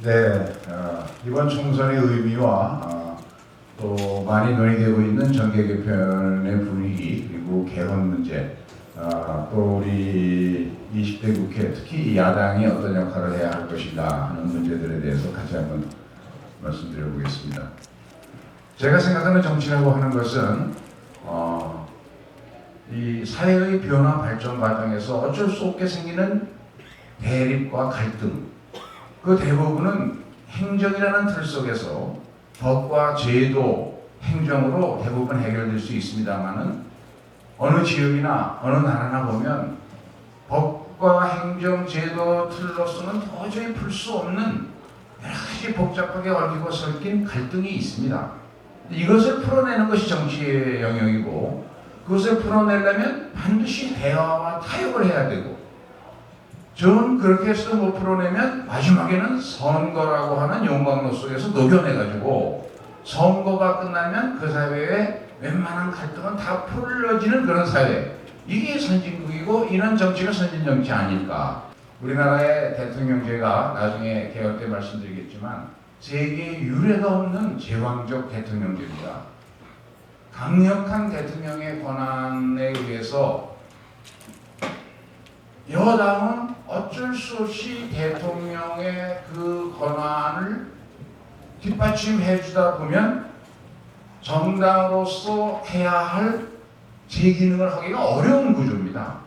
네, 어, 이번 총선의 의미와 어, 또 많이 논의되고 있는 정계 개편의 분위기 그리고 개헌 문제 어, 또 우리 20대 국회 특히 야당이 어떤 역할을 해야 할 것인가 하는 문제들에 대해서 같이 한번 말씀드려보겠습니다. 제가 생각하는 정치라고 하는 것은 어, 이 사회의 변화 발전 과정에서 어쩔 수 없게 생기는 대립과 갈등 그 대부분은 행정이라는 틀 속에서 법과 제도, 행정으로 대부분 해결될 수 있습니다만은 어느 지역이나 어느 나라나 보면 법과 행정, 제도 틀로서는 도저히 풀 수 없는 여러 가지 복잡하게 얽히고 설킨 갈등이 있습니다. 이것을 풀어내는 것이 정치의 영역이고 그것을 풀어내려면 반드시 대화와 타협을 해야 되고 저는 그렇게 해서 못 풀어내면 마지막에는 선거라고 하는 용광로 속에서 녹여내가지고 선거가 끝나면 그 사회에 웬만한 갈등은 다 풀려지는 그런 사회. 이게 선진국이고 이런 정치가 선진 정치 아닐까. 우리나라의 대통령 제가 나중에 개혁 때 말씀드리겠지만 세계 유례가 없는 제왕적 대통령제입니다. 강력한 대통령의 권한에 의해서 여당은 어쩔 수 없이 대통령의 그 권한을 뒷받침해 주다 보면 정당으로서 해야 할 제 기능을 하기가 어려운 구조입니다.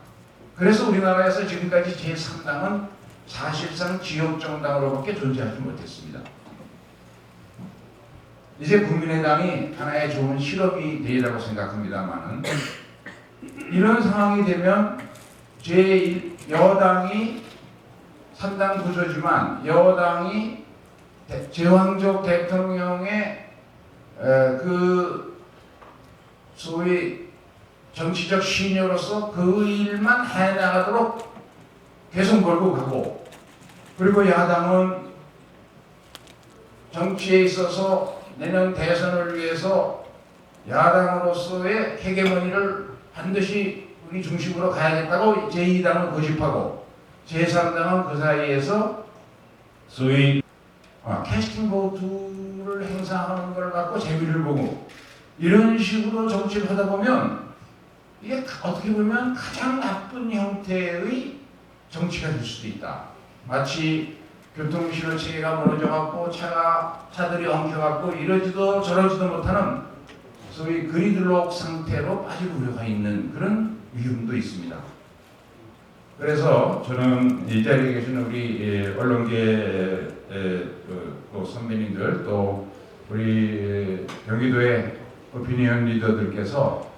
그래서 우리나라에서 지금까지 제3당은 사실상 지역정당으로밖에 존재하지 못했습니다. 이제 국민의당이 하나의 좋은 실험이 되리라고 생각합니다만은 이런 상황이 되면 제 여당이 3당 구조지만 여당이 대- 제왕적 대통령의 에, 그 소위 정치적 신여로서 그 일만 해나가도록 계속 몰고 가고 그리고 야당은 정치에 있어서 내년 대선을 위해서 야당으로서의 헤게모니를 반드시 우리 중심으로 가야겠다고 제2당은 고집하고 제3당은 그 사이에서 소위 아, 캐스팅 보트를 행사하는 걸 갖고 재미를 보고 이런 식으로 정치를 하다 보면 이게 어떻게 보면 가장 나쁜 형태의 정치가 될 수도 있다. 마치 교통신호 체계가 무너져 갖고 차가 차들이 엉켜 갖고 이러지도 저러지도 못하는 소위 그리드록 상태로 빠질 우려가 있는 그런 위험도 있습니다. 그래서 저는 이 자리에 계신 우리 예, 언론계 예, 그, 또 선배님들 또 우리 예, 경기도의 오피니언 리더들께서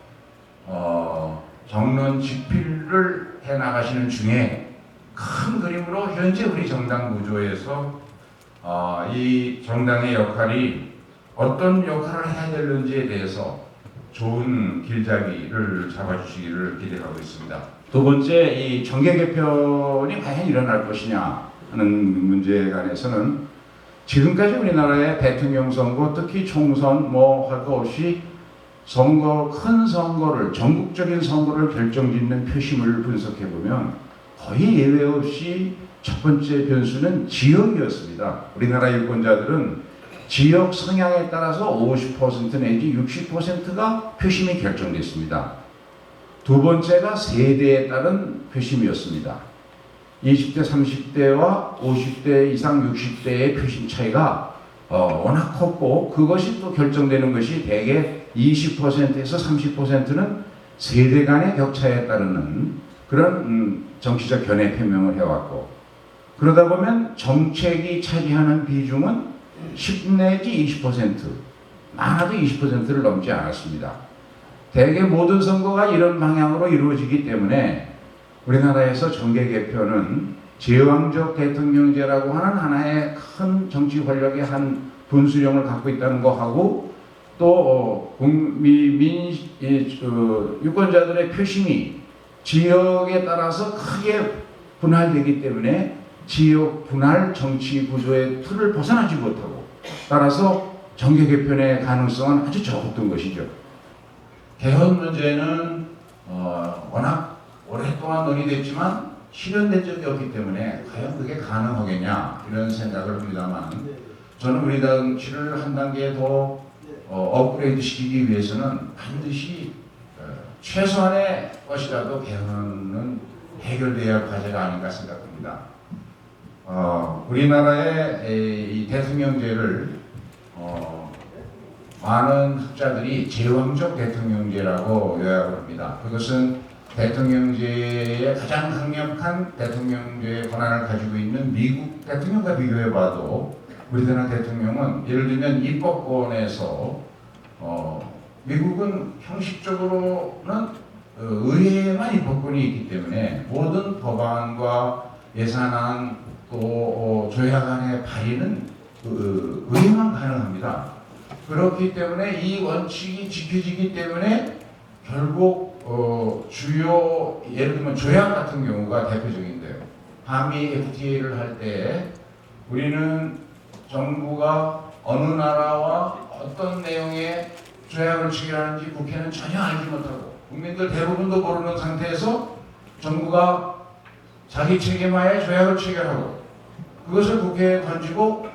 어, 정론 집필을 해 나가시는 중에 큰 그림으로 현재 우리 정당 구조에서 어, 이 정당의 역할이 어떤 역할을 해야 되는지에 대해서 좋은 길잡이를 잡아주시기를 기대하고 있습니다. 두 번째, 이 정계 개편이 과연 일어날 것이냐 하는 문제에 관해서는 지금까지 우리나라의 대통령 선거, 특히 총선 뭐 할 거 없이 선거 큰 선거를 전국적인 선거를 결정짓는 표심을 분석해 보면 거의 예외 없이 첫 번째 변수는 지역이었습니다. 우리나라 유권자들은 지역 성향에 따라서 50% 내지 60%가 표심이 결정됐습니다. 두 번째가 세대에 따른 표심이었습니다. 20대, 30대와 50대 이상 60대의 표심 차이가 어, 워낙 컸고 그것이 또 결정되는 것이 대개 20%에서 30%는 세대 간의 격차에 따르는 그런 음, 정치적 견해 표명을 해왔고 그러다 보면 정책이 차지하는 비중은 10 내지 20% 많아도 20%를 넘지 않았습니다. 대개 모든 선거가 이런 방향으로 이루어지기 때문에 우리나라에서 정계 개편은 제왕적 대통령제라고 하는 하나의 큰 정치 권력의 한 분수령을 갖고 있다는 거하고 또 어, 국민 민 이, 저, 유권자들의 표심이 지역에 따라서 크게 분할되기 때문에 지역 분할 정치 구조의 틀을 벗어나지 못하고 따라서 정계 개편의 가능성은 아주 적었던 것이죠. 개헌 문제는 어, 워낙 오랫동안 논의됐지만 실현된 적이 없기 때문에 과연 그게 가능하겠냐 이런 생각을 합니다만 저는 우리 정치를 한 단계 더 어, 업그레이드 시키기 위해서는 반드시 어, 최소한의 것이라도 개헌은 해결돼야 할 과제가 아닌가 생각합니다. 어, 우리나라의 이, 이 대통령제를 어, 많은 학자들이 제왕적 대통령제라고 요약을 합니다. 그것은 대통령제의 가장 강력한 대통령제의 권한을 가지고 있는 미국 대통령과 비교해봐도 우리나라 대통령은 예를 들면 입법권에서 어, 미국은 형식적으로는 어, 의회에만 입법권이 있기 때문에 모든 법안과 예산안 또 어, 조약안의 발의는 그, 의회만 가능합니다. 그렇기 때문에 이 원칙이 지켜지기 때문에 결국 어, 주요 예를 들면 조약 같은 경우가 대표적인데요. 한미 FTA를 할 때 우리는 정부가 어느 나라와 어떤 내용의 조약을 체결하는지 국회는 전혀 알지 못하고 국민들 대부분도 모르는 상태에서 정부가 자기 책임하에 조약을 체결하고 그것을 국회에 던지고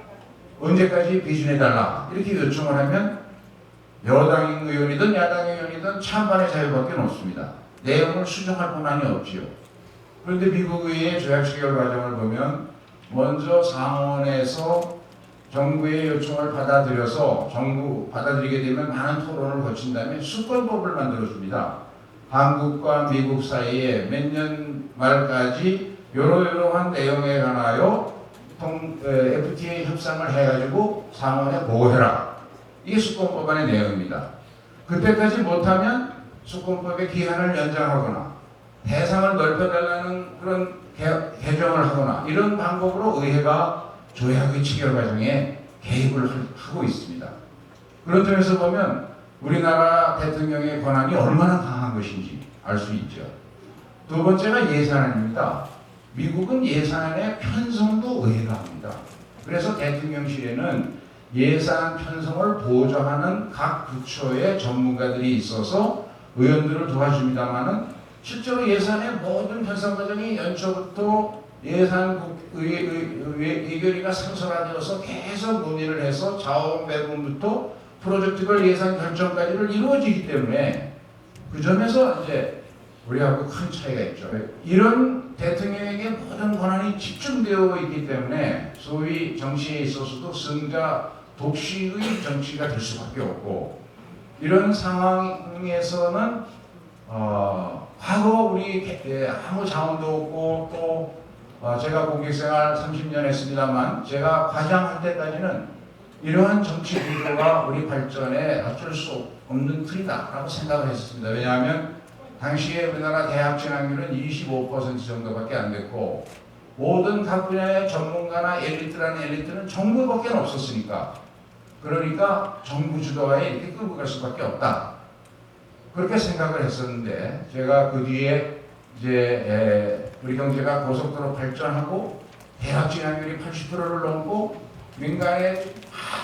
언제까지 비준해달라 이렇게 요청을 하면 여당 의원이든 야당 의원이든 찬반의 자유밖에 없습니다. 내용을 수정할 권한이 없지요. 그런데 미국 의회의 조약 체결 과정을 보면 먼저 상원에서 정부의 요청을 받아들여서 정부 받아들이게 되면 많은 토론을 거친 다음에 수권법을 만들어줍니다. 한국과 미국 사이에 몇 년 말까지 요러요러한 내용에 관하여 통, 에, FTA 협상을 해가지고 상원에 보고해라. 이게 수권법안의 내용입니다. 그때까지 못하면 수권법의 기한을 연장하거나 대상을 넓혀달라는 그런 개, 개정을 하거나 이런 방법으로 의회가 조약의 체결 과정에 개입을 할- 하고 있습니다. 그런 점에서 보면 우리나라 대통령의 권한이 얼마나 강한 것인지 알 수 있죠. 두 번째가 예산안입니다. 미국은 예산안의 편성도 의회가 합니다. 그래서 대통령실에는 예산 편성을 보좌하는 각 부처의 전문가들이 있어서 의원들을 도와줍니다만은 실제로 예산의 모든 편성 과정이 연초부터 예산 국- 의회, 의- 의회, 의결위가 상설화되어서 계속 논의를 해서 자원 배분부터 프로젝트별 예산 결정까지를 이루어지기 때문에 그 점에서 이제 우리하고 큰 차이가 있죠. 이런 대통령에게 모든 권한이 집중되어 있기 때문에 소위 정치에 있어서도 승자 독식의 정치가 될 수밖에 없고 이런 상황에서는 어, 과거 우리 개- 예, 아무 자원도 없고 또 어, 제가 공직생활 30년 했습니다만 제가 과장할 때까지는 이러한 정치 구조가 우리 발전에 어쩔 수 없는 틀이다라고 생각을 했습니다. 왜냐하면 당시에 우리나라 대학 진학률은 25% 정도밖에 안 됐고 모든 각 분야의 전문가나 엘리트라는 엘리트는 정부밖에 없었으니까 그러니까 정부 주도하에 이렇게 끌고 갈 수밖에 없다. 그렇게 생각을 했었는데 제가 그 뒤에 이제 에, 우리 경제가 고속도로 발전하고 대학 진학률이 80%를 넘고 민간의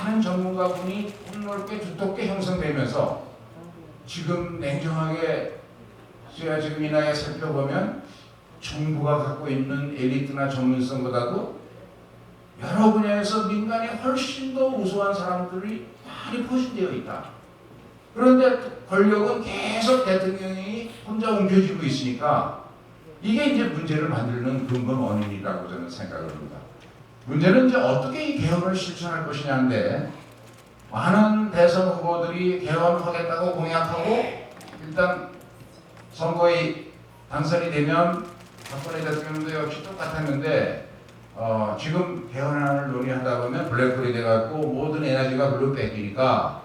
많은 전문가분이 폭넓게 두텁게 형성되면서 지금 냉정하게 제가 지금 이 나이에 살펴보면 정부가 갖고 있는 엘리트나 전문성보다도 여러 분야에서 민간이 훨씬 더 우수한 사람들이 많이 포진되어 있다. 그런데 권력은 계속 대통령이 혼자 옮겨지고 있으니까 이게 이제 문제를 만드는 근본 원인이라고 저는 생각을 합니다. 문제는 이제 어떻게 이 개헌을 실천할 것이냐인데 많은 대선 후보들이 개헌하겠다고 공약하고 일단 선거에 당선이 되면 박근혜 대통령도 역시 똑같았는데 어, 지금 개헌안을 논의하다 보면 블랙홀이 돼갖고 모든 에너지가 별로 뺏기니까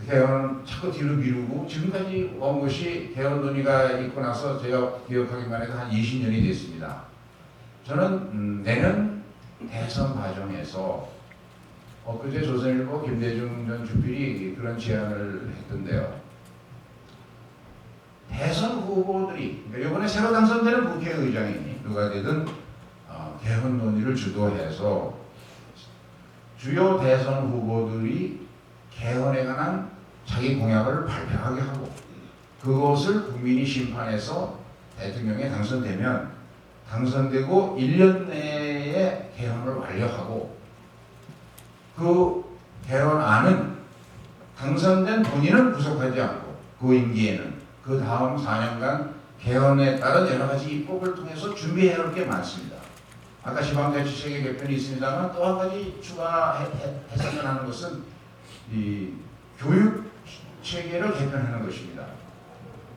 그 개헌은 자꾸 뒤로 미루고 지금까지 온 것이 개헌 논의가 있고 나서 제가 기억하기만 해도 한 20년이 됐습니다. 저는 음, 내년 대선 과정에서 엊그제 조선일보 김대중 전 주필이 그런 제안을 했던데요. 대선 후보들이 그러니까 이번에 새로 당선되는 국회의장이 누가 되든 어, 개헌 논의를 주도해서 주요 대선 후보들이 개헌에 관한 자기 공약을 발표하게 하고 그것을 국민이 심판해서 대통령에 당선되면 당선되고 1년 내에 개헌을 완료하고 그 개헌안은 당선된 본인은 구속하지 않고 그 임기에는 그 다음 4년간 개헌에 따른 여러 가지 입법을 통해서 준비해야 할게 많습니다. 아까 지방자치체계 개편이 있습니다만 또 한 가지 추가했으면 하는 것은 이 교육 체계를 개편하는 것입니다.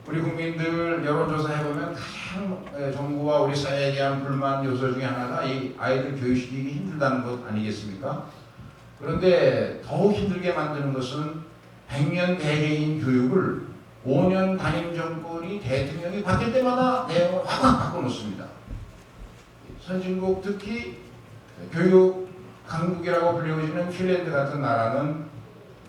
우리 국민들 여론조사 해 보면 가장 에, 정부와 우리 사회에 대한 불만 요소 중에 하나가 이 아이들 교육시키기 힘들다는 것 아니겠습니까? 그런데 더욱 힘들게 만드는 것은 100년 대개인 교육을 5년 단임 정권이 대통령이 바뀔 때마다 내용을 확확 바꿔놓습니다. 선진국 특히 교육 강국이라고 불리워지는 핀란드 같은 나라는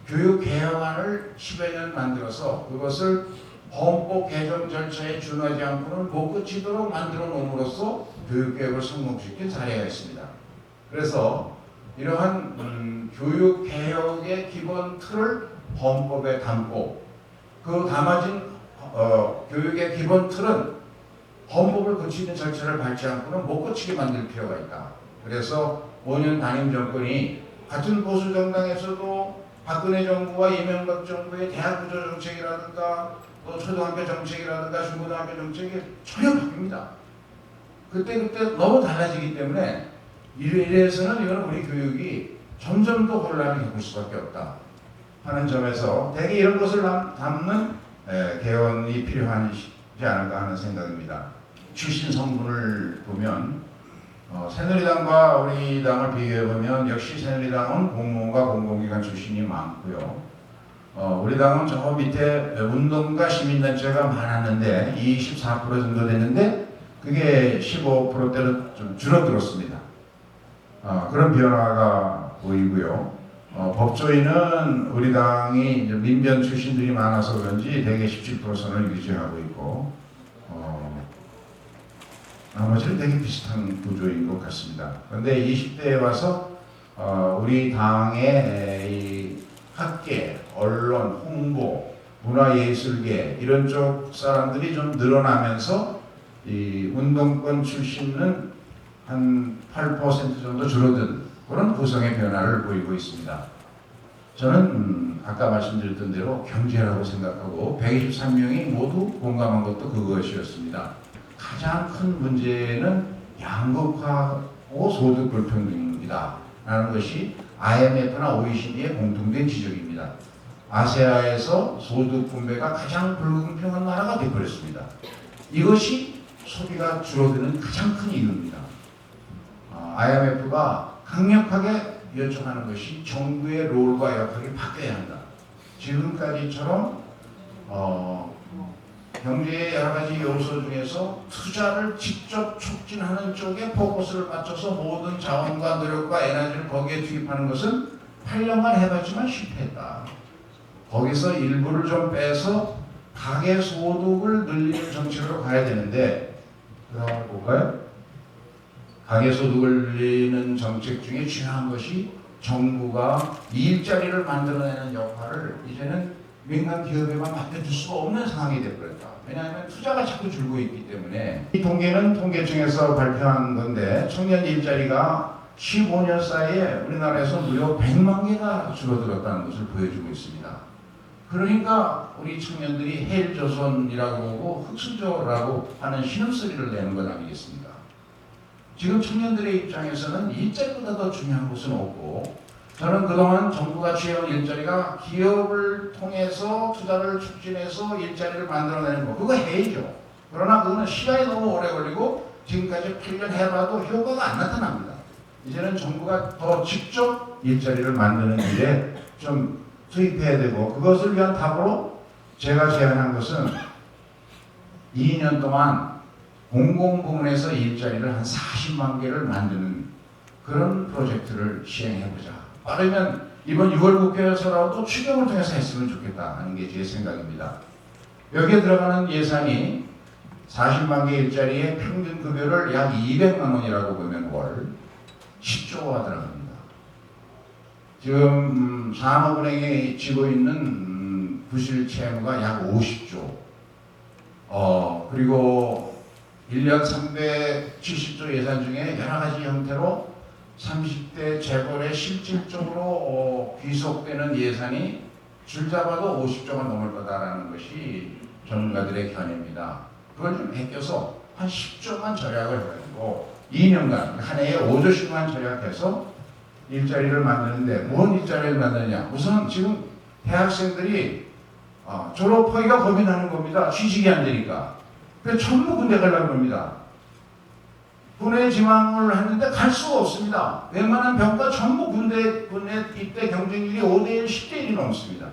교육 개혁안을 10여 년 만들어서 그것을 헌법 개정 절차에 준하지 않고는 못 그치도록 만들어 놓음으로써 교육개혁을 성공시킨 사례가 있습니다. 그래서 이러한 음, 교육개혁의 기본 틀을 헌법에 담고 그 담아진 어, 교육의 기본 틀은 헌법을 거치는 절차를 밟지 않고는 못 거치게 만들 필요가 있다. 그래서 5년 단임 정권이 같은 보수 정당에서도 박근혜 정부와 이명박 정부의 대학 구조 정책이라든가 또 초등학교 정책이라든가 중고등학교 정책이 전혀 바뀝니다. 그때 그때 너무 달라지기 때문에 이래- 이래서는 이거는 우리 교육이 점점 더 혼란을 겪을 수밖에 없다 하는 점에서 대개 이런 것을 담- 담는 에, 개헌이 필요하지 않을까 하는 생각입니다. 출신 성분을 보면 어, 새누리당과 우리 당을 비교해 보면 역시 새누리당은 공무원과 공공기관 출신이 많고요. 어, 우리 당은 저 밑에 운동가 시민단체가 많았는데 24% 정도 됐는데 그게 15%대로 좀 줄어들었습니다. 어, 그런 변화가 보이고요. 어, 법조인은 우리 당이 민변 출신들이 많아서 그런지 대개 17%선을 유지하고 있고 어, 나머지는 되게 비슷한 구조인 것 같습니다. 그런데 20대에 와서 어, 우리 당의 학계, 언론, 홍보, 문화예술계 이런 쪽 사람들이 좀 늘어나면서 이 운동권 출신은 한 8% 정도 줄어든 그런 구성의 변화를 보이고 있습니다. 저는 음, 아까 말씀드렸던 대로 경제라고 생각하고 123명이 모두 공감한 것도 그것이었습니다. 가장 큰 문제는 양극화하고 소득 불평등입니다. 라는 것이 IMF나 OECD의 공통된 지적입니다. 아세아에서 소득 분배가 가장 불공평한 나라가 되어버렸습니다. 이것이 소비가 줄어드는 가장 큰 이유입니다. 어, IMF가 강력하게 요청하는 것이 정부의 롤과 역할이 바뀌어야 한다. 지금까지처럼 어, 경제의 여러 가지 요소 중에서 투자를 직접 촉진하는 쪽에 포커스를 맞춰서 모든 자원과 노력과 에너지를 거기에 투입하는 것은 8년간 해봤지만 실패했다. 거기서 일부를 좀 빼서 가계 소득을 늘리는 정책으로 가야 되는데 그 다음을 볼까요? 가계 소득을 늘리는 정책 중에 중요한 것이 정부가 일자리를 만들어내는 역할을 이제는 민간 기업에만 맡겨줄 수가 없는 상황이 되어버렸다. 왜냐하면 투자가 자꾸 줄고 있기 때문에 이 통계는 통계청에서 발표한 건데 청년 일자리가 15년 사이에 우리나라에서 무려 100만 개가 줄어들었다는 것을 보여주고 있습니다. 그러니까 우리 청년들이 헬조선이라고 하고 흑수저라고 하는 신음소리를 내는 것 아니겠습니까? 지금 청년들의 입장에서는 일자리보다 더 중요한 것은 없고 저는 그동안 정부가 취해온 일자리가 기업을 통해서 투자를 촉진해서 일자리를 만들어내는 거 그거 해야죠. 그러나 그거는 시간이 너무 오래 걸리고 지금까지 8년 해봐도 효과가 안 나타납니다. 이제는 정부가 더 직접 일자리를 만드는 일에 좀 투입해야 되고 그것을 위한 답으로 제가 제안한 것은 2년 동안 공공 부문에서 일자리를 한 40만 개를 만드는 그런 프로젝트를 시행해보자. 빠르면 이번 6월 국회에서라도 추경을 통해서 했으면 좋겠다 하는 게 제 생각입니다. 여기에 들어가는 예산이 40만 개 일자리의 평균 급여를 약 200만 원이라고 보면 월 10조가 들어갑니다. 지금 음, 산업은행에 쥐고 있는 음, 부실 채무가 약 50조. 어 그리고 1년 370조 예산 중에 여러 가지 형태로 30대 재벌에 실질적으로 어, 귀속되는 예산이 줄잡아도 50조가 넘을 거다라는 것이 전문가들의 견해입니다. 그걸 좀 베껴서 한 10조만 절약을 해가지고 2년간 한 해에 5조씩만 절약해서 일자리를 만드는데 뭔 일자리를 만드냐? 우선 지금 대학생들이 어, 졸업하기가 고민하는 겁니다. 취직이 안 되니까. 그래서 전부 군대 가려고 합니다. 군에 지망을 했는데 갈 수가 없습니다. 웬만한 병과 전부 군대, 군에 입대 경쟁률이 5대1, 10대1이 넘습니다.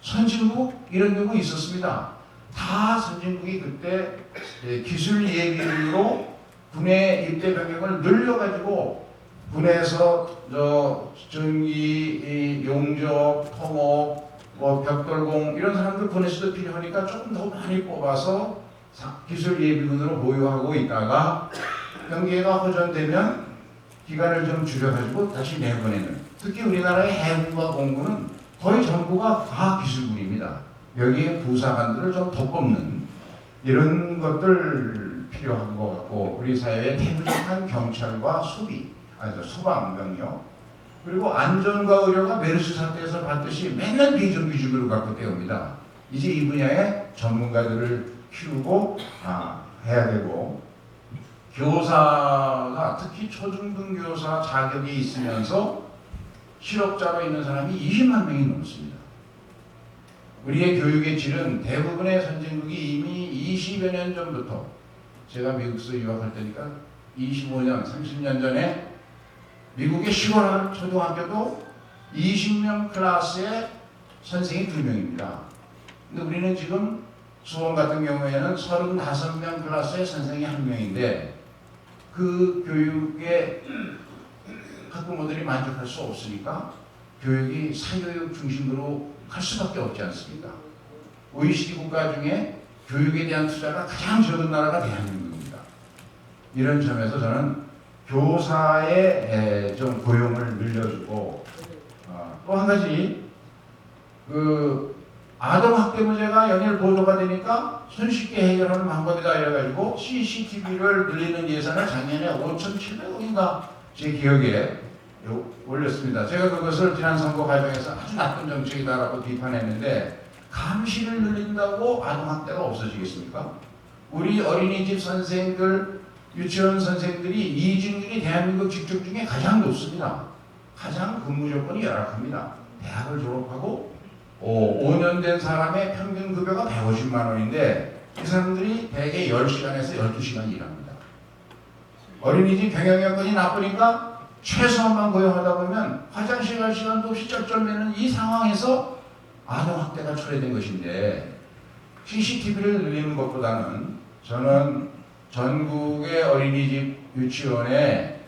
선진국 이런 경우 있었습니다. 다 선진국이 그때 예, 기술 예비로 군의 입대 병력을 늘려가지고 군에서 저이 용접, 토목, 뭐 벽돌공 이런 사람들 군에서도 필요하니까 조금 더 많이 뽑아서 사- 기술 예비군으로 보유하고 있다가 경계가 호전되면 기간을 좀 줄여가지고 다시 내보내는 특히 우리나라의 해군과 공군은 거의 전부가 과학기술군입니다. 여기에 부사관들을 좀더 뽑는 이런 것들 필요한 것 같고 우리 사회의 태블릿한 경찰과 수비, 아니 저 소방병력 그리고 안전과 의료가 메르스 사태에서 봤듯이 맨날 비정규직으로 갖고 때웁니다. 이제 이 분야의 전문가들을 키우고 아, 해야 되고 교사가 특히 초중등 교사 자격이 있으면서 실업자로 있는 사람이 20만 명이 넘습니다. 우리의 교육의 질은 대부분의 선진국이 이미 20여 년 전부터 제가 미국에서 유학할 때니까 25년, 30년 전에 미국의 시골 초등학교도 20명 클래스에 선생이 2명입니다. 근데 우리는 지금 수원 같은 경우에는 35명 클래스에 선생이 1명인데 그 교육에 학부모들이 만족할 수 없으니까 교육이 사교육 중심으로 할 수밖에 없지 않습니까? OECD 국가 중에 교육에 대한 투자가 가장 적은 나라가 대한민국입니다. 이런 점에서 저는 교사의 에, 좀 고용을 늘려주고 어, 또한 가지 그 아동 학대 문제 가 연일 보도가 되니까 손쉽게 해결하는 방법이다 이래가지고 CCTV를 늘리는 예산을 작년에 5,700억인가 제 기억에 요- 올렸습니다. 제가 그것을 지난 선거 과정에서 아주 나쁜 정책이다라고 비판했는데 감시를 늘린다고 아동학대가 없어지겠습니까? 우리 어린이집 선생들, 유치원 선생들이 이직률이 대한민국 직접 중에 가장 높습니다. 가장 근무 조건이 열악합니다. 대학을 졸업하고 오, 5년 된 사람의 평균 급여가 150만 원인데 이 사람들이 대개 10시간에서 12시간 일합니다. 어린이집 경영 여건이 나쁘니까 최소한만 고용하다 보면 화장실 갈 시간도 없이 쩔쩔매는 이 상황에서 아동학대가 초래된 것인데 CCTV를 늘리는 것보다는 저는 전국의 어린이집 유치원에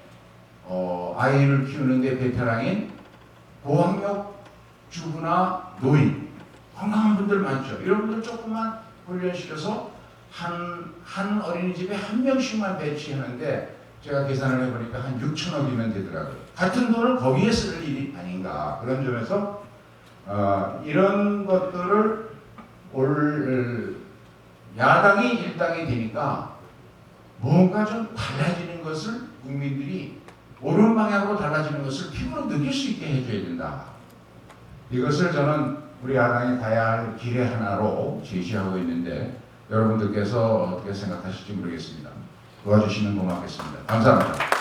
어, 아이를 키우는데 베테랑인 고학력 주부나 노인 건강한 분들 많죠. 이런 분들 조금만 훈련시켜서 한, 한 어린이집에 한 명씩만 배치하는데 제가 계산을 해보니까 한 6천억이면 되더라고요. 같은 돈을 거기에 쓸 일이 아닌가 그런 점에서 어, 이런 것들을 올 야당이 일당이 되니까 뭔가 좀 달라지는 것을 국민들이 옳은 방향으로 달라지는 것을 피부로 느낄 수 있게 해줘야 된다. 이것을 저는 우리 야당이 가야 할 길의 하나로 제시하고 있는데 여러분들께서 어떻게 생각하실지 모르겠습니다. 도와주시면 고맙겠습니다. 감사합니다.